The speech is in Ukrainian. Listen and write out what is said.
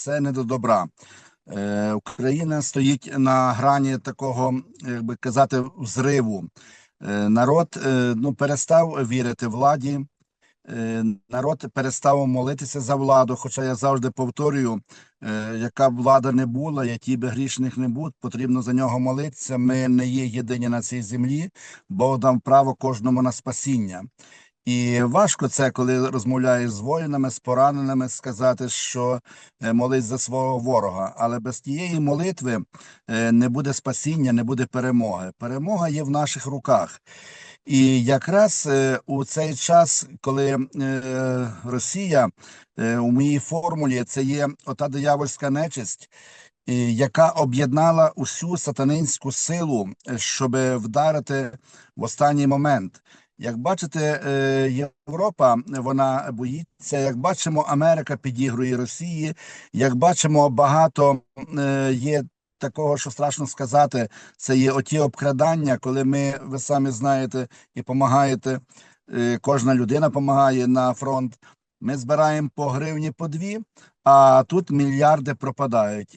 це не до добра. Е, Україна стоїть на грані такого, як би казати, взриву. Е, Народ е, ну, перестав вірити владі, народ перестав молитися за владу. Хоча я завжди повторюю, яка б влада не була, який би грішних не був, потрібно за нього молитися. Ми не є єдині на цій землі, Бог дав право кожному на спасіння. І важко це, коли розмовляєш з воїнами, з пораненими, сказати, що е, молись за свого ворога. Але без тієї молитви е, не буде спасіння, не буде перемоги. Перемога є в наших руках. І якраз е, у цей час, коли Росія у моїй формулі це є ота диявольська нечисть, яка об'єднала усю сатанинську силу, щоб вдарити в останній момент. Як бачите, е, Європа вона боїться. Як бачимо, Америка підігрує Росії. Як бачимо, багато е, є такого, що страшно сказати. Це є оті обкрадання, коли ми, ви самі знаєте, і допомагаєте. Кожна людина допомагає на фронт. Ми збираємо по гривні по дві, а тут мільярди пропадають.